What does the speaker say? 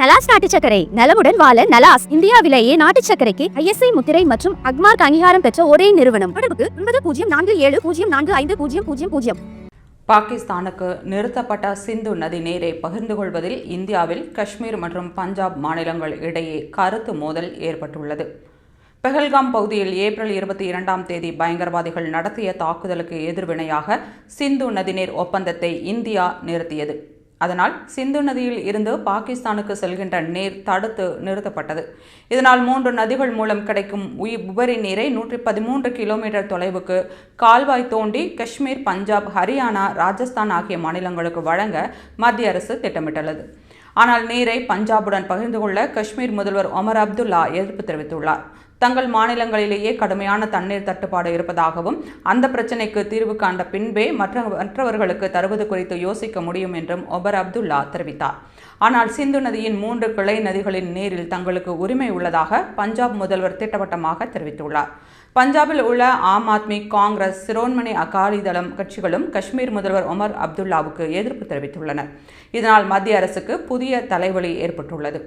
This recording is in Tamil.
நலாஸ் நாட்டு சக்கரை நலமுடன் வாழ நலாஸ் இந்தியாவிலேயே நாட்டு சக்கரைக்கு ஐஎஸ்ஐ முத்திரை மற்றும் அக்மார்க் அங்கீகாரம் பெற்ற ஒரே நிறுவனம். தொடர்புக்கு ஒன்பது பூஜ்ஜியம் நான்கு ஏழு பூஜ்ஜியம் நான்கு ஐந்து பூஜ்ஜியம் பூஜ்ஜியம் பூஜ்ஜியம். பாகிஸ்தானுக்கு நிறுத்தப்பட்ட சிந்து நதி நீரை பகிர்ந்து கொள்வதில் இந்தியாவில் காஷ்மீர் மற்றும் பஞ்சாப் மாநிலங்கள் இடையே கருத்து மோதல் ஏற்பட்டுள்ளது. பெஹல்காம் பகுதியில் ஏப்ரல் இருபத்தி இரண்டாம் தேதி பயங்கரவாதிகள் நடத்திய தாக்குதலுக்கு எதிர்வினையாக சிந்து நதிநீர் ஒப்பந்தத்தை இந்தியா நிறுத்தியது. அதனால் சிந்து நதியில் இருந்து பாகிஸ்தானுக்கு செல்கின்ற நீர் தடுத்து நிறுத்தப்பட்டது. இதனால் மூன்று நதிகள் மூலம் கிடைக்கும் உயி உபரி நீரை நூற்றி பதிமூன்று கிலோமீட்டர் தொலைவுக்கு கால்வாய் தோண்டி காஷ்மீர் பஞ்சாப் ஹரியானா ராஜஸ்தான் ஆகிய மாநிலங்களுக்கு வழங்க மத்திய அரசு திட்டமிட்டுள்ளது. ஆனால் நீரை பஞ்சாபுடன் பகிர்ந்து கொள்ள காஷ்மீர் முதல்வர் ஒமர் அப்துல்லா எதிர்ப்பு தெரிவித்துள்ளார். தங்கள் மாநிலங்களிலேயே கடுமையான தண்ணீர் தட்டுப்பாடு இருப்பதாகவும் அந்த பிரச்சினைக்கு தீர்வு காண்ட பின்பே மற்ற மற்றவர்களுக்கு தருவது குறித்து யோசிக்க முடியும் என்றும் ஒபர் அப்துல்லா தெரிவித்தார். ஆனால் சிந்து நதியின் மூன்று கிளை நதிகளின் நீரில் தங்களுக்கு உரிமை உள்ளதாக பஞ்சாப் முதல்வர் திட்டவட்டமாக தெரிவித்துள்ளார். பஞ்சாபில் உள்ள ஆம் ஆத்மி காங்கிரஸ் சிரோன்மணி அகாலிதளம் கட்சிகளும் காஷ்மீர் முதல்வர் ஒமர் அப்துல்லாவுக்கு எதிர்ப்பு தெரிவித்துள்ளனர். இதனால் மத்திய அரசுக்கு புதிய தலைவலி ஏற்பட்டுள்ளது.